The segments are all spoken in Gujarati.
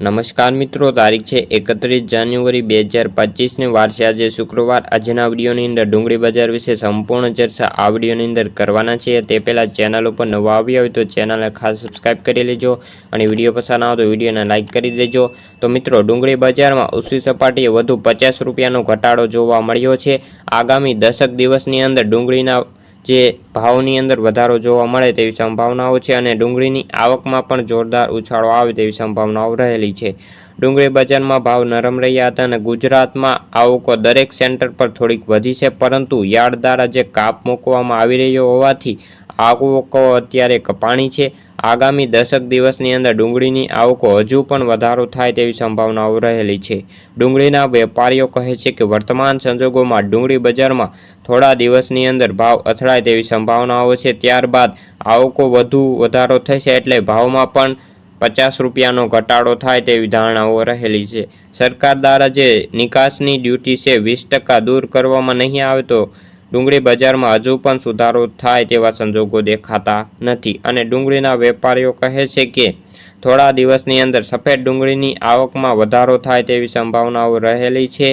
નમસ્કાર મિત્રો, તારીખ છે એકત્રીસ જાન્યુઆરી બે હજાર પચીસની વાર આજે શુક્રવાર. આજના આવડીઓની અંદર ડુંગળી બજાર વિશે સંપૂર્ણ ચર્ચા આ અંદર કરવાના છે તે પહેલાં ચેનલ ઉપર નવા આવ્યા હોય તો ચેનલને ખાસ સબસ્ક્રાઈબ કરી લેજો અને વીડિયો પસંદ આવે તો વિડીયોને લાઇક કરી દેજો. તો મિત્રો, ડુંગળી બજારમાં ઊંચી સપાટીએ વધુ પચાસ રૂપિયાનો ઘટાડો જોવા મળ્યો છે. આગામી દસક દિવસની અંદર ડુંગળીના જે ભાવની અંદર વધારો જોવા મળે તેવી સંભાવનાઓ છે અને ડુંગળીની આવકમાં પણ જોરદાર ઉછાળો આવે તેવી સંભાવનાઓ રહેલી છે. ડુંગળી બજારમાં ભાવ નરમ રહ્યા હતા અને ગુજરાતમાં આવકો દરેક સેન્ટર પર થોડીક વધી છે, પરંતુ યાર્ડ દ્વારા જે કાપ મૂકવામાં આવી રહ્યો હોવાથી આવકો અત્યારે કપાણી છે. આગામી દશક દિવસની અંદર ડુંગળીની આવકો હજુ પણ વધારો થાય તેવી સંભાવનાઓ રહેલી છે. ડુંગળીના વેપારીઓ કહે છે કે વર્તમાન સંજોગોમાં ડુંગળી બજારમાં થોડા દિવસની અંદર ભાવ અથડાય તેવી સંભાવનાઓ છે. ત્યારબાદ આવકો વધુ વધારો થશે એટલે ભાવમાં પણ પચાસ રૂપિયાનો ઘટાડો થાય તેવી ધારણાઓ રહેલી છે. સરકાર દ્વારા જે નિકાસની ડ્યુટી છે, વીસ ટકા દૂર કરવામાં નહીં આવે તો ડુંગળી બજારમાં હજુ પણ સુધારો થાય તેવા સંજોગો દેખાતા નથી અને ડુંગળીના વેપારીઓ કહે છે કે થોડા દિવસની અંદર સફેદ ડુંગળીની આવકમાં વધારો થાય તેવી સંભાવનાઓ રહેલી છે.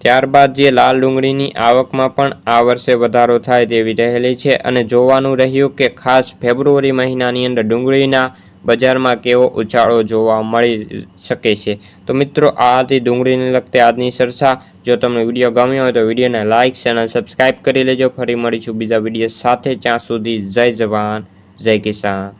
ત્યારબાદ જે લાલ ડુંગળીની આવકમાં પણ આ વર્ષે વધારો થાય તેવી રહેલી છે અને જોવાનું રહ્યું કે ખાસ ફેબ્રુઆરી મહિનાની અંદર ડુંગળીના બજારમાં કેવો ઉછાળો જોવા મળી શકે છે? તો મિત્રો, આ હતી ડુંગળીને લગતી આજની ચર્ચા. જો તમને વીડિયો ગમ્યો હોય તો વિડીયોને લાઇક ચેનલ સબસ્ક્રાઈબ કરી લેજો. ફરી મળીશું બીજા વીડિયો સાથે. જ્યાં સુધી જય જવાન, જય કિસાન.